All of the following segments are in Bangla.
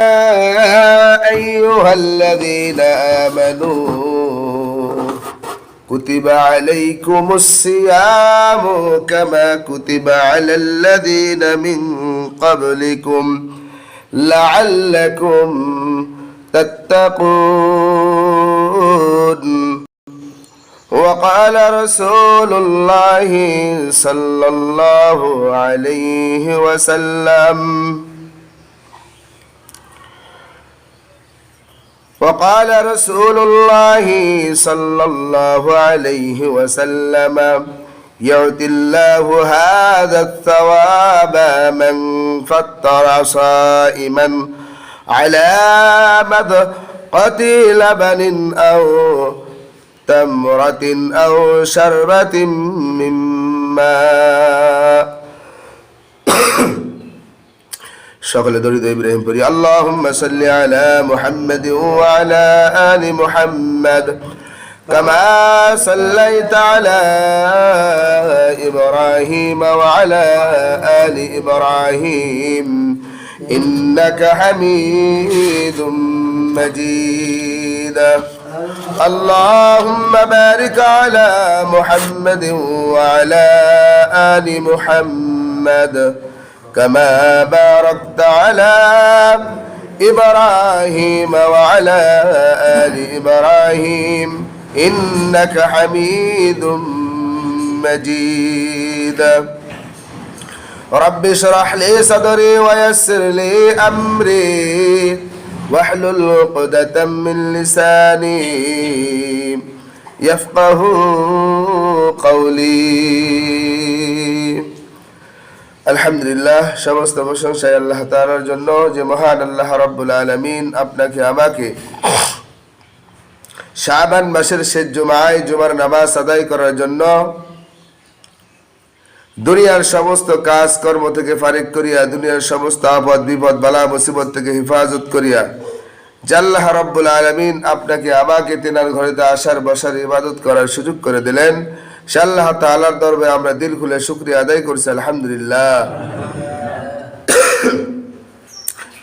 أيها الذين آمنوا كتب عليكم الصيام كما كتب على الذين من قبلكم لعلكم تتقون. وقال رسول الله صلى الله عليه وسلم وقال رسول الله صلى الله عليه وسلم يعطي الله هذا الثواب من فطر صائما على مذقة لبن أو تمرة أو شربة من ماء. সকলে দরিদ ইব্রাহিম পড়ি আল্লাহুম্মা সাল্লি আলা মুহাম্মাদ ওয়া আলা আলি মুহাম্মাদ كما صليت على إبراهيم وعلى آل إبراهيم إنك حميد مجيد اللهم بارك على محمد وعلى آل محمد كما باركت على إبراهيم وعلى آل إبراهيم إنك حميد مجيد. رب اشرح لي صدري ويسر لي أمري واحلل عقدة من لساني يفقه قولي. আলহামদুলিল্লাহ, সমস্ত প্রশংসায় আল্লাহ তাআলার জন্য যে মহান আল্লাহ রাব্বুল আলামিন আপনাকে, আমাকে শাবান মাসের শেষ জুমায় জুমার নামাজ আদায় করার জন্য দুনিয়ার সমস্ত কাজ কর্ম থেকে ফারিক করিয়া, দুনিয়ার সমস্ত আপদ, বিপদ, বালা, মুসিবত থেকে হেফাজত করিয়া জাল্লাহ রব্বুল আলমিন আপনাকে আমাকে তেনার ঘরেতে আসার, বসার, ইবাদত করার সুযোগ করে দিলেন। সে আল্লাহ তালার দরবে আমরা দিল খুলে শুক্রিয়া আদায় করছি, আলহামদুলিল্লাহ।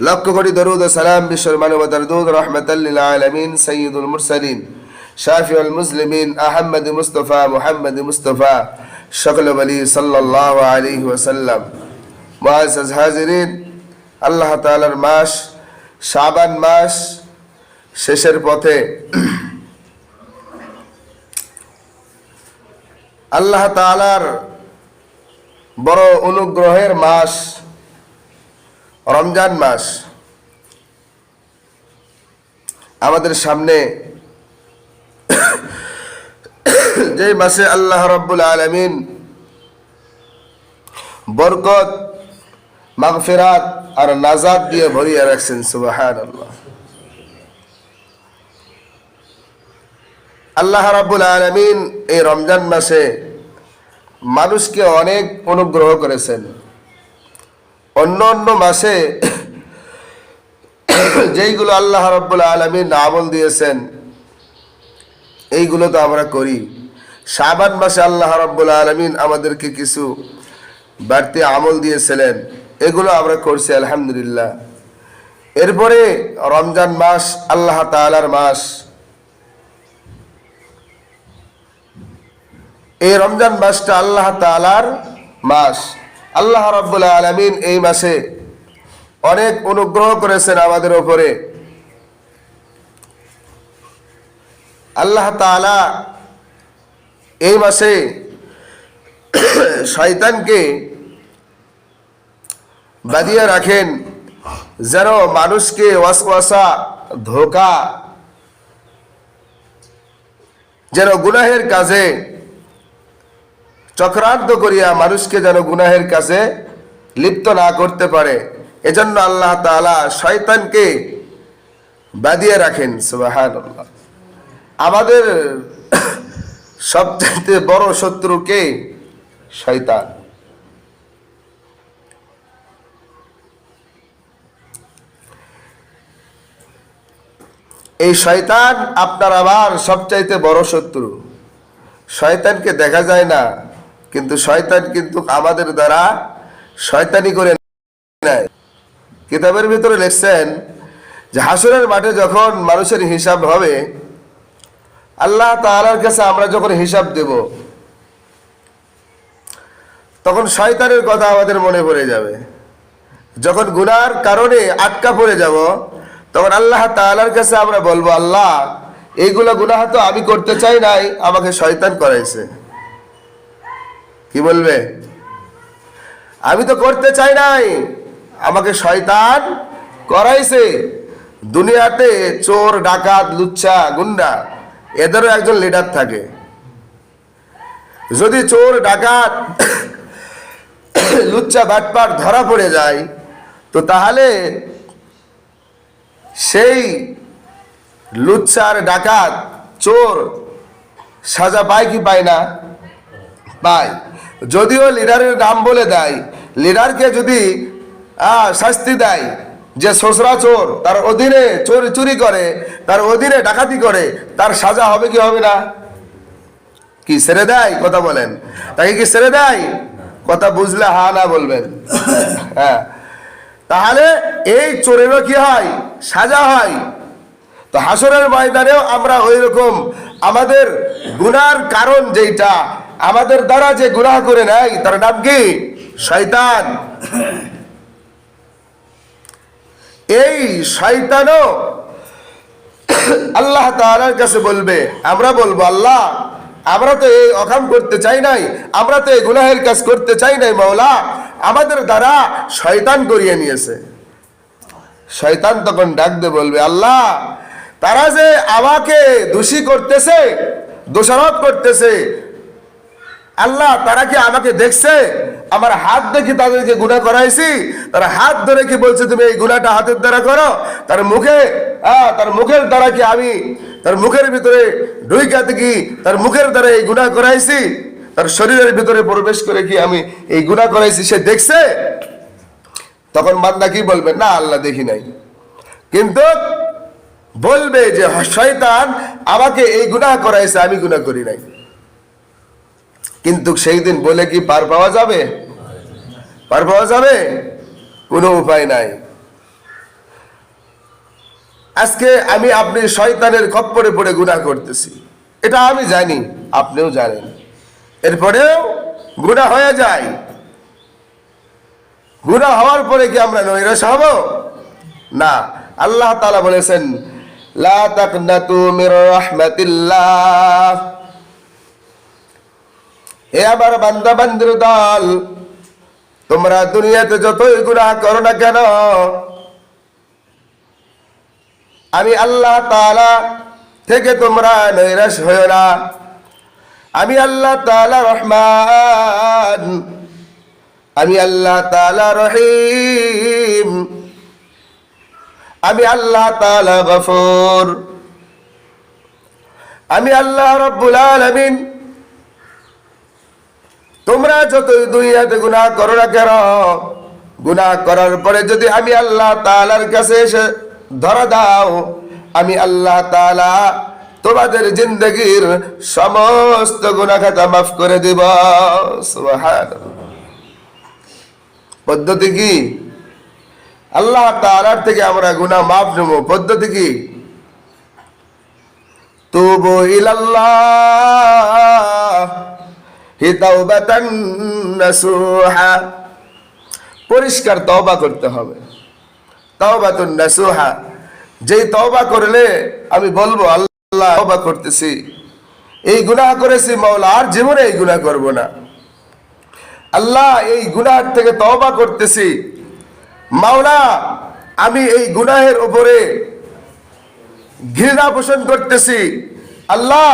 লক্ষ কোটি দরুদ ও সালাম বিশ্বর মানবতার দুধ রহমতাল্লিল আলমিন সৈয়দুল মুরসালিন, শাফিউল মুসলিমিন, আহমদ মুস্তফা, মুহাম্মদ মুস্তফা, সকল বলি সাল্লাহ আলী ওয়াসাল্লাম। মুআজ্জাজ হাজিরিন, আল্লাহ তাআলার মাস, শাবান মাস, শেষের পথে আল্লাহ তালার বড় অনুগ্রহের মাস, রমজান মাস। আমাদের সামনে যে মাসে আল্লাহ রব্বুল আলমিন বরকত, মাগফিরাত আর নাজাদ দিয়ে ভরিয়ে রাখছেন সুবাহান আল্লাহ আল্লাহ রাব্বুল আলমিন এই রমজান মাসে মানুষকে অনেক অনুগ্রহ করেছেন। অন্য অন্য মাসে যেইগুলো আল্লাহ রব্বুল আলমিন আমল দিয়েছেন, এইগুলো তো আমরা করি। শাবান মাসে আল্লাহ রব্বুল আলমিন আমাদেরকে কিছু বাড়তি আমল দিয়েছিলেন, এগুলো আমরা করছি আলহামদুলিল্লাহ। এরপরে রমজান মাস, আল্লাহ তালার মাস এই রমজান মাসটা আল্লাহ তালার মাস। আল্লাহ রব্বুল আলমিন এই মাসে অনেক অনুগ্রহ করেছেন আমাদের ওপরে আল্লাহ তালা এই মাসে শয়তানকে বাদিয়ে রাখেন যেন মানুষকে ওয়াসওয়াসা, ধোকা, যেন গুনাহের কাজে চক্রান্ত করিয়া মানুষকে যেন গুনাহের কাছে লিপ্ত না করতে পারে, এজন্য আল্লাহ তাআলা শয়তানকে বাদিয়ে রাখেন আমাদের সবচেয়ে বড় শত্রুকে শয়তান। এই শয়তান আপনার আবার সবচাইতে বড় শত্রু। শয়তানকে দেখা যায় না কিন্তু শয়তান কিন্তু আমাদের দ্বারা শয়তানি করে নেয়। কিতাবের ভিতরে লিখছেন যে হাসরের মাঠে যখন মানুষের হিসাব হবে, আল্লাহ তাআলার কাছে আমরা যখন হিসাব দেব, তখন শয়তানের কথা আমাদের মনে পড়ে যাবে। যখন গুনার কারণে আটকা পড়ে যাব, তখন আল্লাহ তাআলার কাছে আমরা বলব, আল্লাহ এইগুলো গুনাহ তো আমি করতে চাই নাই, আমাকে শয়তান করাইছে। কি বলবে? আমি তো করতে চাই নাই। আমাকে শয়তান করাইছে। দুনিয়াতে চোর, ডাকাত লুচ্ছা গুন্ডা, এদেরও একজন লিডার থাকে। যদি চোর, ডাকাত, লুচ্চা বাটপাট ধরা পড়ে যায়, তো তাহলে সেই লুচ্চার ডাকাত, চোর সাজা পায় কি পায় না? পায়। যদিও লিডারের নাম বলে দেয় লিডারকে যদি শাস্তি দেয় যে শ্বশুরা চোর তার অধীনে চোর চুরি করে তার অধীনে ডাকাতি করে তার সাজা হবে কি হবে না? কি ছেড়ে দেয় কথা বলেন? তাকে কি ছেড়ে দেয়? কথা বুঝলে হা না বলবেন। হ্যাঁ। তাহলে এই চোরেরও কি হয়? সাজা হয়। তো হাসরের ময়দানেও আমরা ওই রকম আমাদের গুনার কারণ যেটা আমাদের দ্বারা যে গুনাহ করে নেয়, তার নাম কি? শয়তান। এই শয়তানও আল্লাহ তাআলার কাছে বলবে, আমরা বলব, আল্লাহ, আমরা তো এই অকাম করতে চাই নাই, আমরা তো এই গুনাহের কাজ করতে চাই নাই, মাওলা, আমাদের দ্বারা শয়তান করিয়ে নিয়েছে। শয়তান তখন ডাকতে বলবে, আল্লাহ, তারা যে আমাকে দোষী করতেছে, দোষারোপ করতেছে আল্লাহ তারা কি আমাকে দেখছে? আমার হাত দেখে তাদেরকে গুণা করাইছি? তারা হাত ধরে কি বলছে তুমি এই গুণাটা হাতের দ্বারা করো? তার মুখে আহ, তার মুখের দ্বারা কি আমি তার মুখের ভিতরে ঢুইকাতে কি তার মুখের দ্বারা এই গুণা করাইছি? তার শরীরের ভিতরে প্রবেশ করে কি আমি এই গুণা করাইছি সে দেখছে? তখন বান্দা কি বলবে না আল্লাহ দেখি নাই। কিন্তু বলবে যে শয়তান আমাকে এই গুনাহ করাইছে আমি গুনাহ করি নাই। কিন্তু সেই দিন বলে কি পার পাওয়া যাবে? পার পাওয়া যাবে? কোনো উপায় নাই। আজকে আমি আপনি শয়তানের খপ্পরে পড়ে গুনাহ করতেছি। এটা আমি জানি, আপনিও জানেন। এরপরেও গুনাহ হয়ে যায়। গুনাহ হওয়ার পরে কি আমরা নৈরাশ হব? না। আল্লাহ তালা বলেছেন, লা তাকনাতু মির রাহমাতিল্লাহ। হে আমার বান্দা বান্দির দল, তোমরা দুনিয়াতে যতই গুনাহ করো না কেন, আমি আল্লাহ তালা থেকে তোমরা নৈরাশ হয়েও না। আমি আল্লাহ তালা রহমান, আমি আল্লাহ তালা রহিম, আমি আল্লাহ তালা গফুর, আমি আল্লাহ রব্বুল আলামিন তোমরা যতই দুনিয়াতে গুনাহ করো না কেন, গুনাহ করার পরে যদি আমি আল্লাহ তাআলার কাছে এসে ধরা দাও, আমি আল্লাহ তাআলা তোমাদের জিন্দগির সমস্ত গুনাহ খাতা মাফ করে দিব। পদ্ধতি কি? আল্লাহ তালার থেকে আমরা গুনাহ মাফ নেব। পদ্ধতি কি? তুবু ইলাল্লাহ। পরিষ্কার তওবা করতে হবে। তাওবাতুন যেই তওবা করলে আমি বলব, আল্লাহ তওবা করতেছি। এই গুনাহ করেছি মাওলা, আর জীবনে এই গুনাহ করব না। আল্লাহ এই গুনাহের থেকে তওবা করতেছি। মাওলা, আমি এই গুনাহের উপরে ঘৃণা পোষণ করতেছি। আল্লাহ,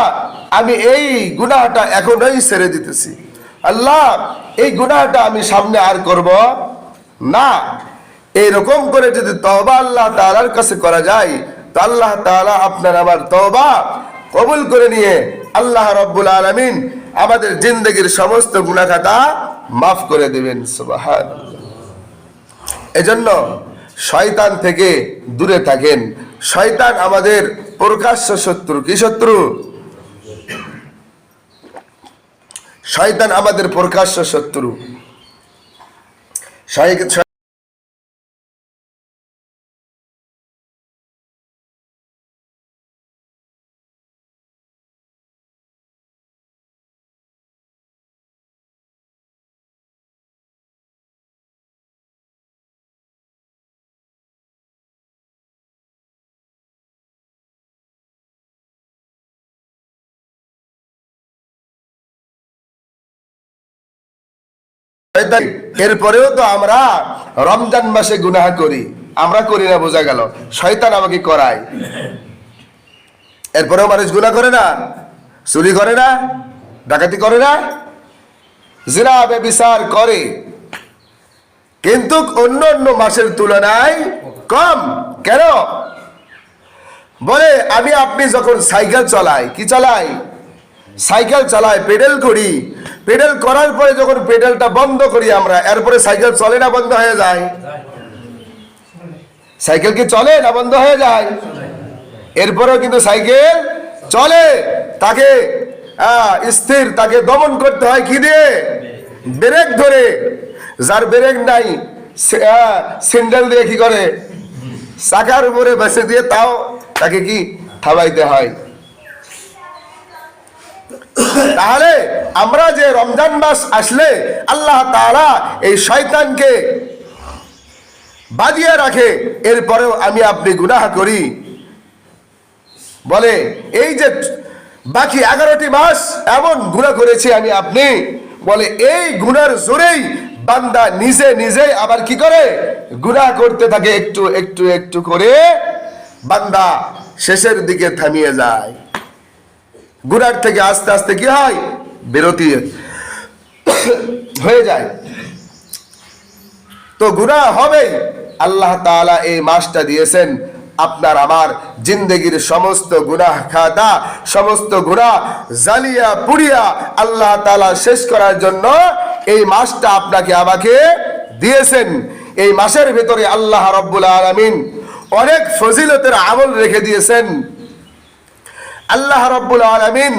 আমি এই গুনাহটা এখনই ছেড়ে দিতেছি। আল্লাহ, এই গুনাহটা আমি সামনে আর করব না। এইরকম করে যদি তওবা আল্লাহ তাআলার কাছে করা যায়, তো আল্লাহ তাআলা আপনার আবার তওবা কবুল করে নিয়ে আল্লাহ রব্বুল আলামিন আমাদের জিন্দগির সমস্ত গুনাহ খাতা মাফ করে দেবেন, সুবহানাল্লাহ। এজন্য শয়তান থেকে দূরে থাকেন। শয়তান আমাদের প্রকাশ্য শত্রু। কি শত্রু? শয়তান আমাদের প্রকাশ্য শত্রু। শয়তান এরপরেও তো আমরা রমজান মাসে গুনাহ করি। আমরা করি না, বোঝা গেল। শয়তান আমাকে করায়। এরপরেও মানুষ গুনাহ করে না? চুরি করে না? ডাকাতি করে না? জিনা বিচার করে। কিন্তু অন্য অন্য মাসের তুলনায় কম। কেন? বলে, আমি আপনি যখন সাইকেল চালাই, কি চালাই? সাইকেল চালাই, পেডেল করি। পেডেল করার পরে যখন পেডেলটা বন্ধ করি আমরা এরপরে সাইকেল চলে না বন্ধ হয়ে যায়? সাইকেল কি চলে না বন্ধ হয়ে যায়? এরপরেও কিন্তু সাইকেল চলে। তাকে স্থির তাকে দমন করতে হয় কি দিয়ে? ব্রেক ধরে। যার ব্রেক নাই সে- আহ, স্যান্ডেল দিয়ে কি করে? চাকার উপরে বেসে দিয়ে তাও তাকে কি থামাইতে হয়? তাহলে আমরা যে রমজান মাস আসলে আল্লাহ তাআলা এই শয়তানকে বাজিয়ে রাখে, এরপরেও আমি আপনি গুনাহ করি। বলে, এই যে বাকি এগারোটি মাস এমন গুণা করেছি আমি আপনি। বলে, এই গুনার জোরেই বান্দা নিজে নিজে আবার কি করে? গুনাহ করতে থাকে একটু একটু একটু করে বান্দা শেষের দিকে থামিয়ে যায়। গুনার থেকে আস্তে আস্তে কি হয়? বিরতি হয়ে যায়। তো গুনাহ হবে আল্লাহ তাআলা এই মাসটা দিয়েছেন, আপনার আমার জিন্দগির সমস্ত গুনাহ খাতা, সমস্ত গুনাহ জালিয়া পুড়িয়া আল্লাহ তাআলা শেষ করার জন্য এই মাসটা আপনাকে আমাকে দিয়েছেন। এই মাসের ভিতরে আল্লাহ রব্বুল আলামিন অনেক ফজিলতের আমল রেখে দিয়েছেন। আল্লাহ রব্বুল আলামিন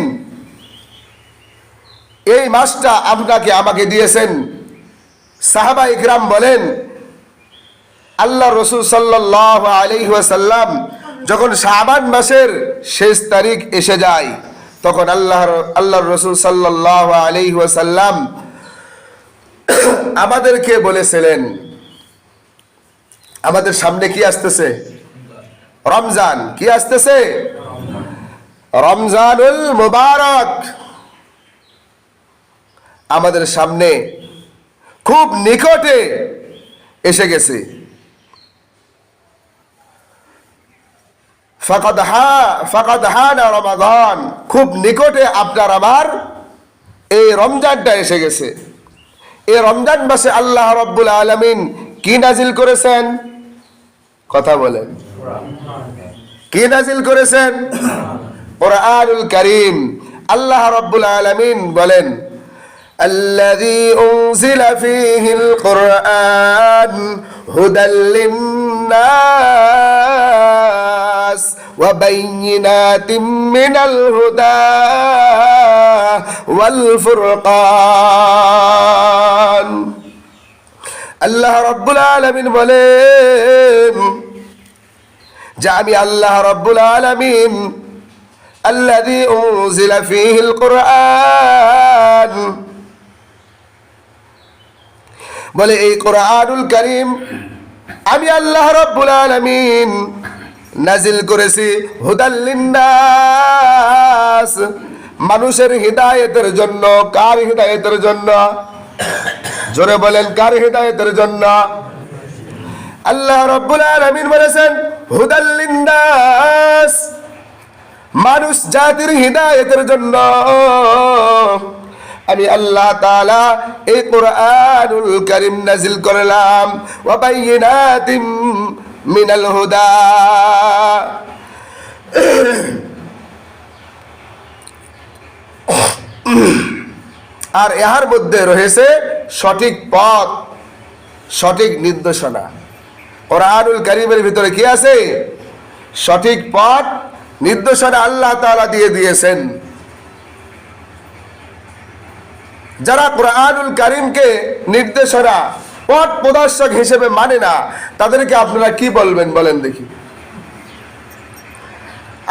এই মাসটা আপনাকে আমাকে দিয়েছেন। সাহাবা ইকরাম বলেন, আল্লাহ রসুল সাল্লাহ আলহিহাসাল্লাম যখন শাবান মাসের শেষ তারিখ এসে যায়, তখন আল্লাহ আল্লাহ রসুল সাল্লাহ আলহিহাসাল্লাম আমাদেরকে বলেছিলেন, আমাদের সামনে কি আসতেছে? রমজান, কি আসতেছে? রমজানুল মুবারক। আমাদের সামনে খুব নিকটে এসে গেছে। খুব নিকটে আপনার আমার এই রমজানটা এসে গেছে। এই রমজান মাসে আল্লাহ রব্বুল আলামিন কি নাজিল করেছেন? কথা বলেন। কি নাজিল করেছেন? কোরআনুল করিম আল্লাহ রব্বুল আলামিন বলেন الذي أنزل فيه القرآن هدى للناس وبينات من الهدى والفرقان আল্লাহ রব্বুল আলমিন বলেন যে আমি আল্লাহ রব্বুল আলমিন الذي أنزل فيه القرآن বলে এই কোরআনুল করিম আমি আল্লাহ রব্বুল আলামিন নাজিল করেছি হুদাল্লিন্নাস মানুষের হিদায়েতের জন্য কার হিদায়েতের জন্য জোরে বলেন কার হিদায়েতের জন্য আল্লাহ রব্বুল আলামিন বলেছেন হুদাল্লিন্নাস মানুষ জাতির হিদায়তের জন্য। আমি আল্লাহ তাআলা এই কোরআনুল কারীম নাজিল করলাম। ওয়া মিনাল হুদা। আর ইহার মধ্যে রয়েছে সঠিক পথ, সঠিক নির্দেশনা। কোরআনুল কারীমের ভিতরে কি আছে? সঠিক পথ নির্দেশনা আল্লাহ তালা দিয়ে দিয়েছেন। যারা কোরআনুল কারিমকে নির্দেশনা, পথ প্রদর্শক হিসেবে মানে না, তাদেরকে আপনারা কি বলবেন বলেন দেখি।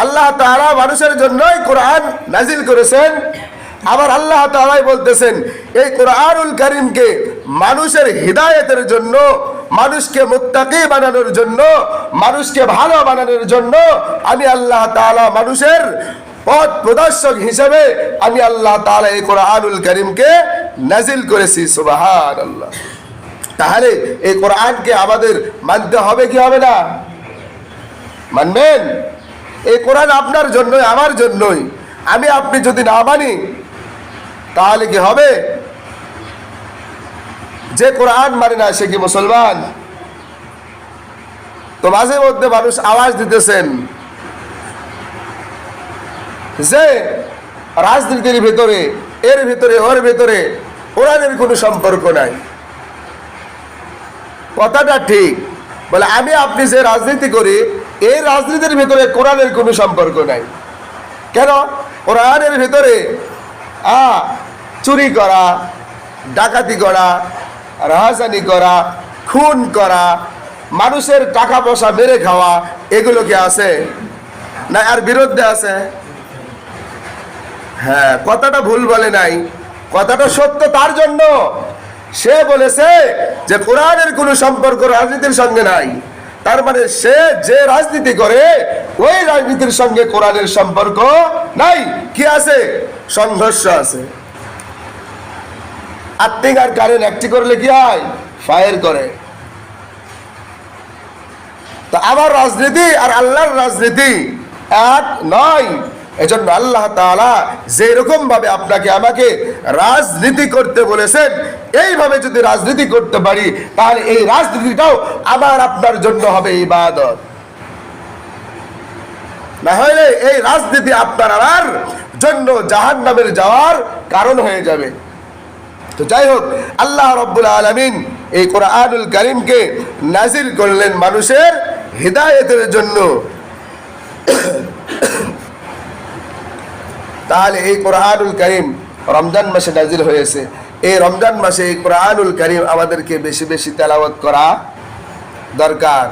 আল্লাহ তারা মানুষের জন্যই কোরআন নাজিল করেছেন। আবার আল্লাহ তাআলাই বলতেছেন, এই কোরআনুল করিমকে মানুষের হিদায়েতের জন্য, মানুষকে মুত্তাকি বানানোর জন্য, মানুষকে ভালো বানানোর জন্য আমি আল্লাহ তাআলা মানুষের পথ প্রদর্শক হিসেবে আমি আল্লাহ তাআলা এই কোরআনুল করিমকে নাজিল করেছি সুবাহান আল্লাহ তাহলে এই কোরআনকে আমাদের মানতে হবে কি হবে না? মানবেন? এই কোরআন আপনার জন্যই, আমার জন্যই। আমি আপনি যদি না মানি তাহলে কি হবে? যে কোরআন মানে না, সে কি মুসলমান? তো মাঝে মধ্যে মানুষ আওয়াজ দিতেছেন যে রাজনীতির ভিতরে, এর ভিতরে, ওর ভিতরে কোরআনের কোনো সম্পর্ক নাই। কথাটা ঠিক, বলে আমি, আপনি যে রাজনীতি করি, এই রাজনীতির ভিতরে কোরআনের কোনো সম্পর্ক নাই। কেন? কোরআনের ভিতরে, আ চুরি করা, ডাকাতি করা, রাহাজানি করা, খুন করা, মানুষের টাকা পয়সা মেরে খাওয়া এগুলো কি আছে? না, আর বিরুদ্ধে আছে? হ্যাঁ কথাটা ভুল বলে নাই। কথাটা সত্য তার জন্য। সে বলেছে যে কোরআনের কোনো সম্পর্ক রাজনীতির সঙ্গে নাই। তার মানে সে যে রাজনীতি করে, ওই রাজনীতির সঙ্গে কোরআনের সম্পর্ক নাই। কি আছে? সংঘর্ষ আছে। আত্মিক আর কারেন্ট একটি করলে কি হয়? ফায়ার করে। তো আমার রাজনীতি আর আল্লাহর রাজনীতি এক নয়। এজন্য আল্লাহ তাআলা যে রকম ভাবে আপনাকে আমাকে রাজনীতি করতে বলেছেন, এইভাবে যদি রাজনীতি করতে পারি, তাহলে এই রাজনীতিটাও আবার আপনার জন্য হবে ইবাদত। না হলে এই রাজনীতি আপনার আমার জন্য জাহান নামের যাওয়ার কারণ হয়ে যাবে। তো যাই হোক, আল্লাহ রব্বুল আলমিন এই কোরআনুল করিমকে নাজির করলেন মানুষের হৃদায়তের জন্য। তাহলে এই কোরআনুল করিম রমজান মাসে নাজিল হয়েছে। এই রমজান মাসে এই কোরআনুল করিম আমাদেরকে বেশি বেশি তেলাওয়াত করা দরকার।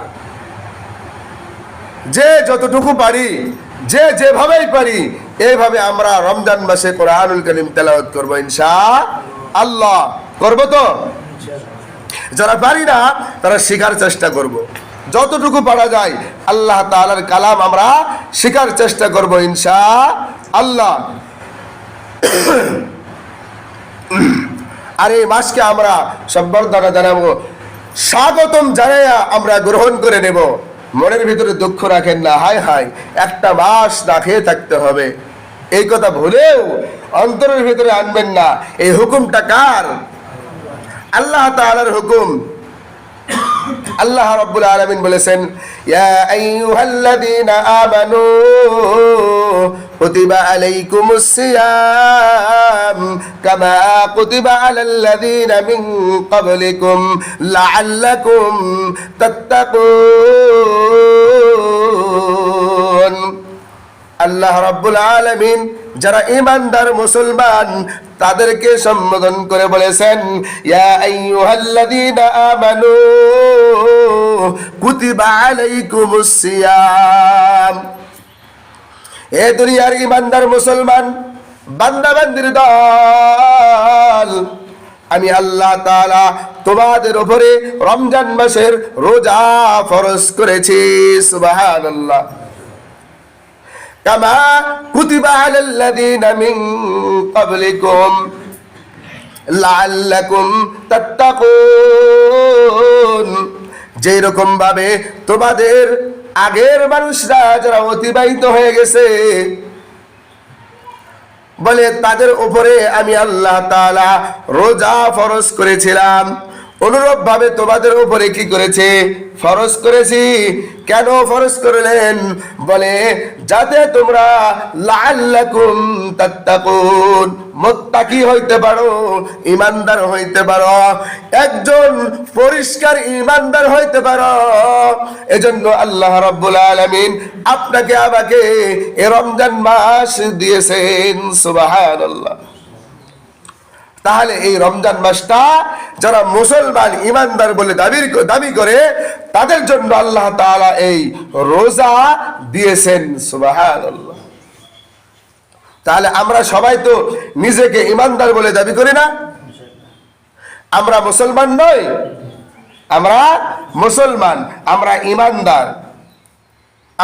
যে যতটুকু পারি, যে যেভাবেই পারি, এইভাবে আমরা রমজান মাসে কোরআনুল করিম তেলাওয়াত করব ইনশা আল্লাহ করব তো? যারা পারি না, তারা শেখার চেষ্টা করব। যতটুকু পারা যায়, আল্লাহ তালার কালাম আমরা শেখার চেষ্টা করব ইনশা আল্লাহ আর এই মাসকে আমরা সম্বর্ধনা জানাব। স্বাগতম জানাইয়া আমরা গ্রহণ করে নেব। মনের ভিতরে দুঃখ রাখেন না, হায় হায়, একটা মাস না খেয়ে থাকতে হবে। এই কথা ভুলেও অন্তরের ভিতরে আনবেন না। এই হুকুমটা কার? আল্লাহ তালার হুকুম। আল্লাহ রাব্বুল আলামিন বলেছেন আমানু কুতিবা আলাইকুমুস সিয়াম কামা কুতিবা আলাল্লাযীনা মিন ক্বাবলিকুম লাআল্লাকুম তাত্তাকুন। আল্লাহ রাব্বুল আলমিন যারা ইমানদার মুসলমান, তাদেরকে সম্বোধন করে বলেছেন আমানু এ দুনিয়ার ইমানদার মুসলমান বান্দা বান্দির দল, আমি আল্লাহ তাআলা তোমাদের উপরে রমজান মাসের রোজা ফরজ করেছি, সুবহানাল্লাহ। কামা কুতিবা যেই রকম ভাবে তোমাদের আগের মানুষরা যারা অতিবাহিত হয়ে গেছে, বলে তাদের উপরে আমি আল্লাহ রোজা ফরজ করেছিলাম। অনুরূপ ভাবে তোমাদের উপরে কি করেছে? ফরজ করেছি। কেন ফরজ করলেন? বলে, যাতে তোমরা লাল্লাকুম তাত্তাকুন। মুত্তাকি হইতে পারো ইমানদার হইতে পারো, একজন পরিষ্কার ইমানদার হইতে পারো। এজন্য আল্লাহ রাব্বুল আলামিন আপনাকে আমাকে এ রমজান মাস দিয়েছেন, সুবহানাল্লাহ। তাহলে এই রমজান মাসটা যারা মুসলমান ইমানদার বলে দাবির দাবি করে, তাদের জন্য আল্লাহ তাআলা এই রোজা দিয়েছেন। তাহলে আমরা সবাই তো নিজেকে ইমানদার বলে দাবি করি না। আমরা মুসলমান নই, আমরা মুসলমান, আমরা ইমানদার।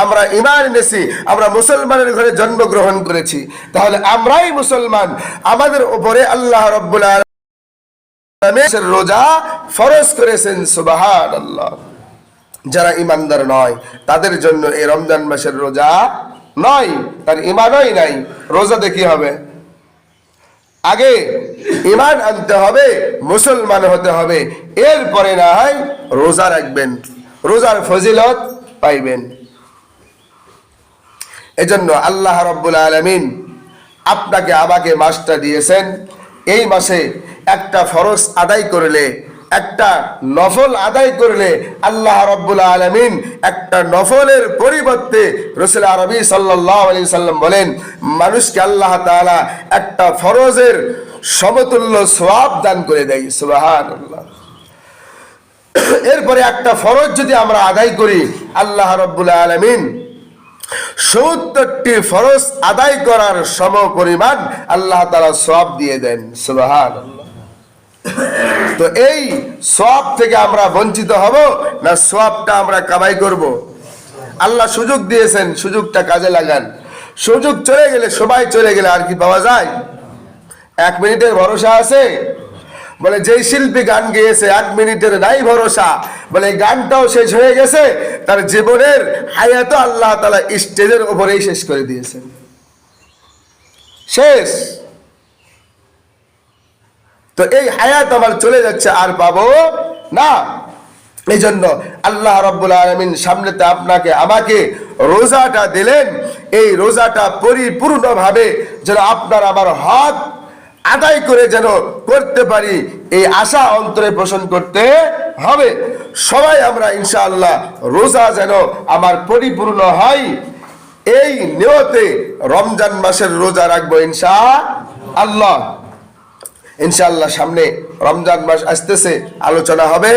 আমরা ইমান এনেছি, আমরা মুসলমানের ঘরে জন্মগ্রহণ করেছি। তাহলে আমরাই মুসলমান, আমাদের উপরে আল্লাহ রব্বুল রোজা ফরজ করেছেন সুবাহান আল্লাহ যারা ইমানদার নয়, তাদের জন্য এই রমজান মাসের রোজা নয়, তার ইমানই নাই। রোজাতে কি হবে? আগে ইমান আনতে হবে, মুসলমান হতে হবে। এরপরে না হয় রোজা রাখবেন, রোজার ফজিলত পাইবেন। এজন্য আল্লাহ রব্বুল আলমিন আপনাকে, আমাকে মাসটা দিয়েছেন। এই মাসে একটা ফরজ আদায় করলে, একটা নফল আদায় করলে আল্লাহ রব্বুল আলমিন একটা নফলের পরিবর্তে রসুল আরবি সাল্লাহ আলি সাল্লাম বলেন, মানুষকে আল্লাহ তাআলা একটা ফরজের সমতুল্য সোয়াব দান করে দেয়। সুবাহান এরপরে একটা ফরজ যদি আমরা আদায় করি, আল্লাহ রব্বুল আলমিন সত্তরটি ফরজ আদায় করার সম পরিমাণ আল্লাহ তালা সব দিয়ে দেন সুবাহান তো এই সব থেকে আমরা বঞ্চিত হব না সবটা আমরা কামাই করব? আল্লাহ সুযোগ দিয়েছেন, সুযোগটা কাজে লাগান। সুযোগ চলে গেলে সবাই চলে গেলে আর কি পাওয়া যায়? এক মিনিটের ভরসা আছে? বলে, যেই শিল্পী গান গেয়েছে এক মিনিটের নাই ভরসা। বলে গানটাও শেষ হয়ে গেছে। তার জীবনের হায়াত আল্লাহ তালা স্টেজের উপরেই শেষ করে দিয়েছেন। শেষ। তো এই হায়াত আমার চলে যাচ্ছে, আর পাবো না। এই জন্য আল্লাহ রব্বুল আলমিন সামনেতে আপনাকে, আমাকে রোজাটা দিলেন। এই রোজাটা পরিপূর্ণভাবে যেন আপনার আমার হক আদায় করে যেন করতে পারি, এই আশা অন্তরে পোষণ করতে হবে। সবাই আমরা ইনশাআল্লাহ রোজা যেন আমার পরিপূর্ণ হয়, এই নিয়তে রমজান মাসের রোজা রাখব ইনশা আল্লাহ ইনশাআল্লাহ সামনে রমজান মাস আসতেছে, আলোচনা হবে।